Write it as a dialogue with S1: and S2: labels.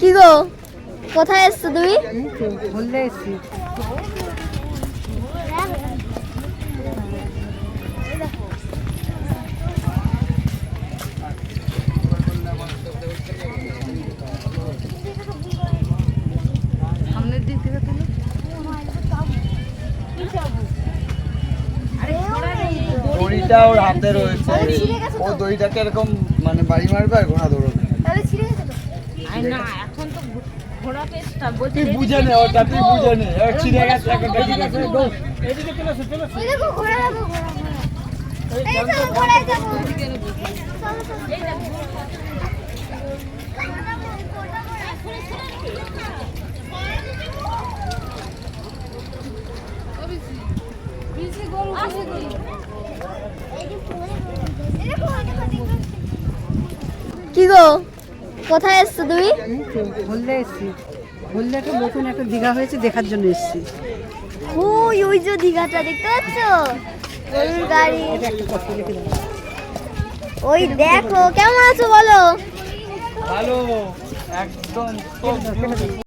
S1: কি গো? কোথায় এসছো তুমি?
S2: বললে এসছি।
S3: দড়িটা ওর হাতে রয়েছে। ও দড়িটাকে এরকম মানে বাড়ি মারবে আর ঘোড়া দৌড়বে।
S1: তাহলে ছিঁড়ে
S2: না এখন তো ঘোড়া পেস্টটা
S3: তুই বুঝে নে ওটা তুই বুঝে নে। এবার ছিঁড়ে গেছে এখন ঠিক আছে দৌড়।
S1: এই দেখো ঘোড়া দেখো ঘোড়া ঘোড়া। এই চলো ঘোড়ায় যাব। চলো চলো কি গো? কোথায় এসছো তুমি?
S2: বললে এসছি। বললে একটা নতুন একটা দীঘা হয়েছে দেখার জন্য এসছি।
S1: ওই ওই যে দীঘাটা দেখতে পাচ্ছ? গরুর গাড়ি। ওই দেখো কেমন আছো বলো?
S3: ভালো একদম